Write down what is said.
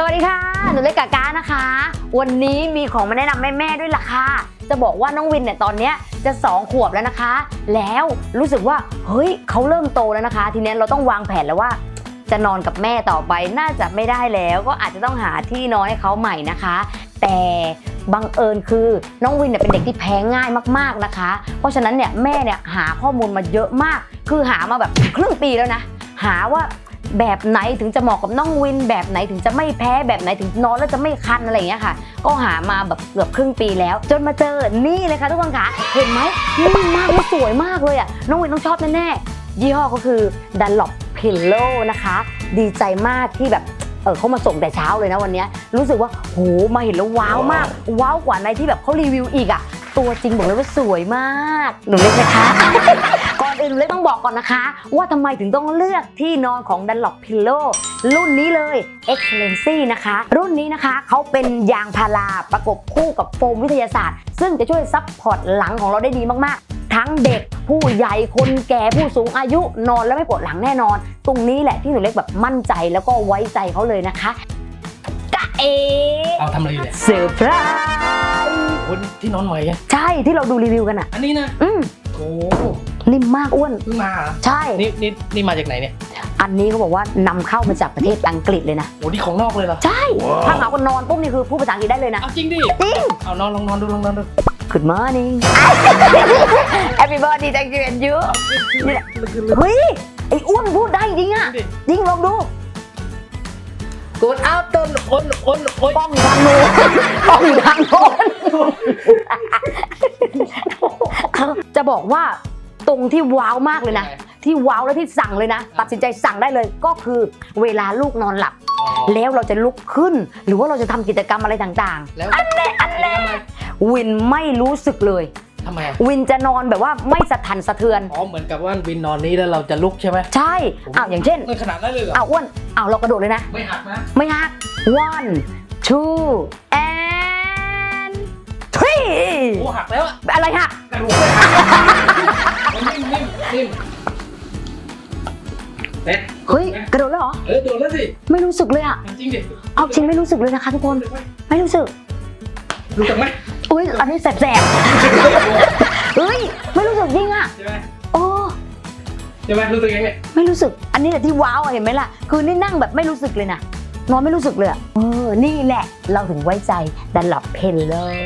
สวัสดีค่ะ หนูเล็กกากานะคะ วันนี้มีของมาแนะนำแม่ๆด้วยล่ะค่ะ จะบอกว่าน้องวินเนี่ยตอนเนี้ยจะสองขวบแล้วนะคะ แล้วรู้สึกว่าเฮ้ยเขาเริ่มโตแล้วนะคะ ทีนี้เราต้องวางแผนแล้วว่า จะนอนกับแม่ต่อไปน่าจะไม่ได้แล้ว ก็อาจจะต้องหาที่นอนให้เขาใหม่นะคะ แต่บังเอิญคือน้องวินเนี่ยเป็นเด็กที่แพ้ง่ายมากๆนะคะ เพราะฉะนั้นเนี่ยแม่เนี่ยหาข้อมูลมาเยอะมาก คือหามาแบบครึ่งปีแล้วนะ หาว่า แบบไหนถึงจะเหมาะกับน้องวิน แบบไหนถึงจะไม่แพ้แบบไหนถึงนอนแล้วจะไม่คันอะไรอย่างเงี้ยค่ะ ก็หามาแบบเกือบครึ่งปีแล้ว จนมาเจอนี่เลยค่ะทุกคนค่ะเห็นไหมนิ่มมากและสวยมากเลยอะน้องวินต้องชอบแน่ๆยี่ห้อก็คือ Dunlop Pillow นะคะ ดีใจมากที่แบบเออเขามาส่งแต่เช้าเลยนะวันนี้รู้สึกว่าโหมาเห็นแล้วว้าวมาก ว้าวกว่าในที่แบบเขารีวิวอีกอะตัวจริงบอกเลยว่าสวยมากหนูเล็กนะคะ อนอื่นหนูเล็กต้องบอกก่อนนะคะ ว่าทำไมถึงต้องเลือกที่นอนของ Dunlop Pillow รุ่นนี้เลย Excellency นะคะ รุ่นนี้นะคะเขาเป็นยางพาราประกบคู่กับโฟมวิทยาศาสตร์ ซึ่งจะช่วยซับพอร์ตหลังของเราได้ดีมากๆ ทั้งเด็กผู้ใหญ่คนแก่ผู้สูงอายุนอนแล้วไม่ปวดหลังแน่นอน ตรงนี้แหละที่หนูเล็กแบบมั่นใจแล้วก็ไว้ใจเขาเลยนะคะกะเอเอาทำอะไรอยู่เนี่ยเซอร์ไพรส์โอ้ยที่นอนใหม่ไงใช่ที่เราดูรีวิวกันอะอันนี้นะอืม โอ้นิ่มมากอ้วน เพิ่งมาเหรอใช่ นี่นี่นี่มาจากไหนเนี่ยอันนี้เขาบอกว่านำเข้ามาจากประเทศอังกฤษเลยนะ โอ้นี่ของนอกเลยเหรอ ใช่ถ้าหาคนนอนปุ๊บนี่คือพูดภาษาอังกฤษได้เลยนะ เอาจริงดิ จริง เอานอนลองนอนดูลองนอนดู Good morning Everybody thank you and you นี่แหละลึกๆลึกเฮ้ย ไอ้อ้วนพูดได้จริงอะๆดิ จริงลองดูกดเอาต้นอ้นอ้นโอ้ยป้องทางโน้นป้องทางโน้น จะบอกว่าตรงที่ว้าวมากเลยนะ ที่ว้าวและที่สั่งเลยนะ ตัดสินใจสั่งได้เลยก็คือเวลาลูกนอนหลับอ๋อแล้วเราจะลุกขึ้น หรือว่าเราจะทำกิจกรรมอะไรต่างแล้วอันเล่อันเล่ๆวินไม่รู้สึกเลยทำไมอะวินจะนอนแบบว่าไม่สะทันสะเทือน อ๋อ เหมือนกับว่าวินนอนนี้แล้วเราจะลุกใช่ไหม ใช่ อ้าวอย่างเช่นมันขนาดนั้นเลยเหรอ อ้าวอ้วน อ้าวเรากระโดดเลยนะ ไม่หักนะ ไม่ฮัก one two and three โอ้หักแล้ว อะอะไรหักกระดูก เหรอเออโดนแล้วสิไม่รู้สึกเลยอะจริงดิเอาจริงไม่รู้สึกเลยนะคะทุกคน ไม่รู้สึก รู้จักไหมอุ้ยอันนี้แสบๆเฮ้ยไม่รู้สึกจริงอะใช่ไหมโอ้ใช่ไหมรู้สึกยังไงไม่รู้สึก อันนี้แหละที่ว้าวอะเห็นไหมล่ะ คือนี่นั่งแบบไม่รู้สึกเลยนะนอนไม่รู้สึกเลยอะเออ นี่แหละ เราถึงไว้ใจดันหลับเพลเลย